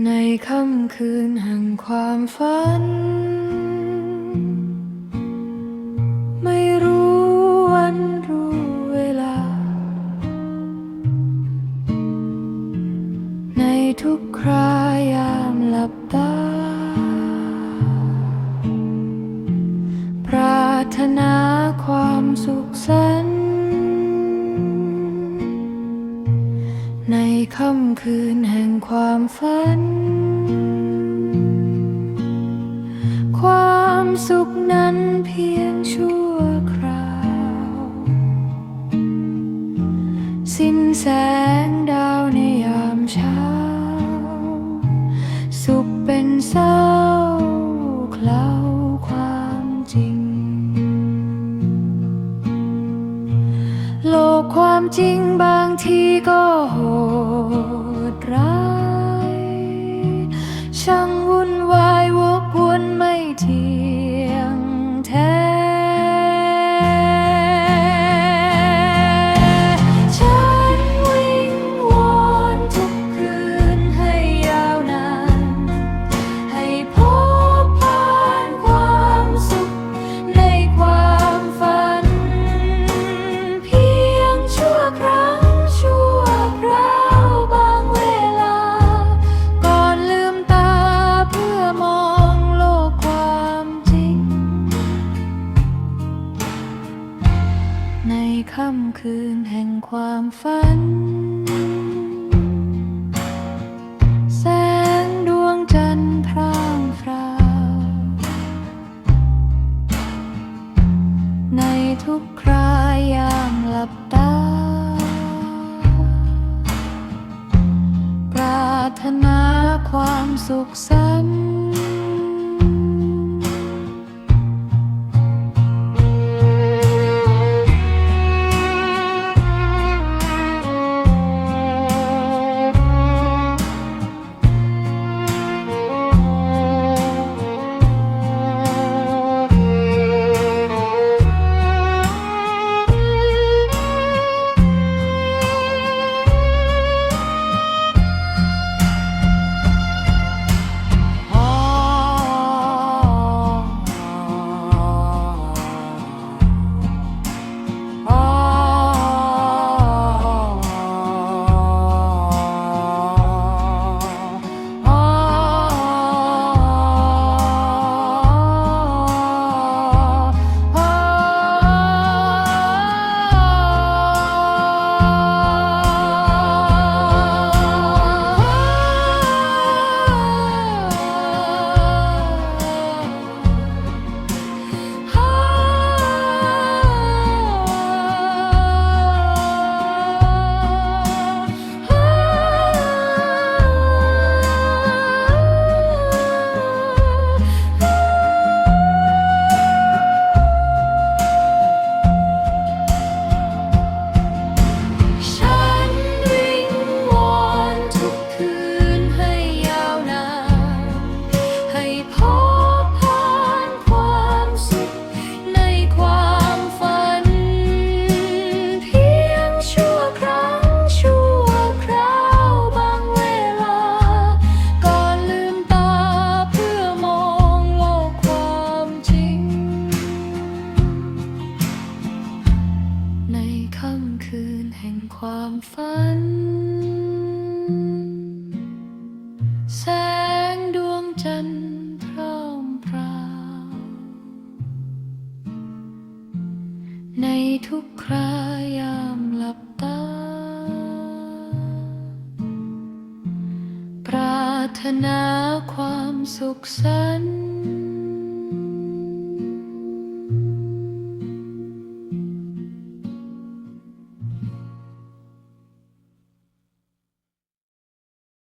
ในค่ำคืนแห่งความฝัน ไม่รู้วันรู้เวลา ในทุกครายามหลับตา ปรารถนาความสุขสัน ในค่ำคืนแห่งความฝัน ความสุขนั้นเพียงชั่วคราว สิ้นแส กความ คืนแห่งความฝัน แสงดวงจันทร์พร่างพราว ในทุกครายามหลับตา ปรารถนาความสุขสันต์ ความฝัน แสงดวงจันทร์พร่างพราวในทุกครายามหลับตา ปรารถนาความสุขสันต์